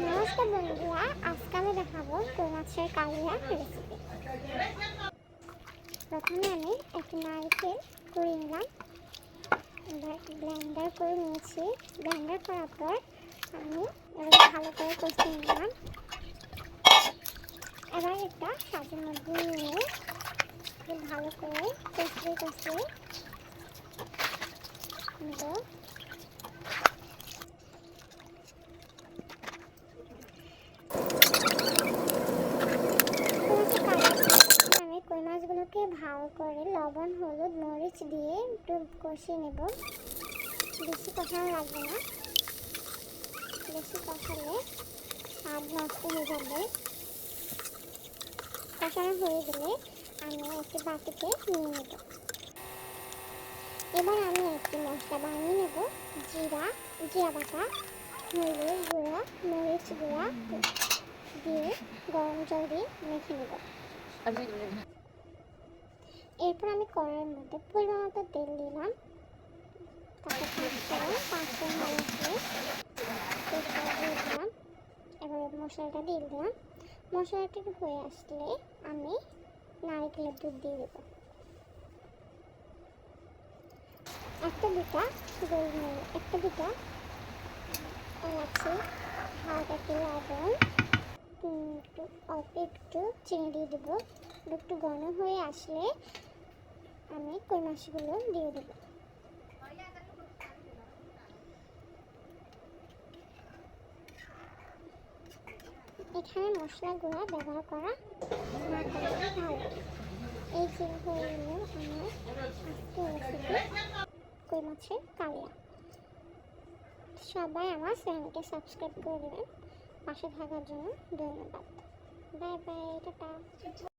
নমস্কার বন্ধুরা, আজকে আমি দেখাবো কই মাছের কালিয়া রেসিপি প্রথমে আমি একটি নারকেল করে নিলাম। ব্লেন্ডার করে নিয়েছি। ব্লেন্ডার করার পর আমি এবার ভালো করে কষে নিলাম। এবার একটা সাজের মধ্যে নিয়ে ভালো করে কষতে কষতে নেব আমি কই মাছগুলোকে ভালো করে লবণ, হলুদ, মরিচ দিয়ে একটু কষিয়ে নেব। বেশি কষানো লাগবে না। বেশি কষালে স্বাদ নষ্ট হয়ে যাবে। কষানো হয়ে গেলে আমি একটি বাটিতে নিয়ে নেব। এবার আমি একটি মশলা বানিয়ে নেব। জিরা জিরা বাটা, হলুদ গুঁড়া, মরিচ গুঁড়া দিয়ে গরম জল দিয়ে মেখে নেব। এরপর আমি কড়াইয়ের মধ্যে পরিমাণ মতো তেল দিলাম। তারপর দিলাম। এবার মশলাটা দিয়ে দিলাম। মশলাটা হয়ে আসলে আমি নারকেলের দুধ দিয়ে দেবো। একটা দুটা একটা দুটা এলাচি, হালকা একটু লবণ অল্প একটু চিনি দিয়ে দেবো। একটু ঘন হয়ে আসলে আমি কই দিয়ে দেবো। এখানে মশলা গুঁড়া ব্যবহার করা না ভালো এই যে হয়ে গেল আমার মাছের কালিয়া। সবাই আমার চ্যানেলকে সাবস্ক্রাইব করে দেবেন। পাশে থাকার জন্য ধন্যবাদ। Bye bye, tata.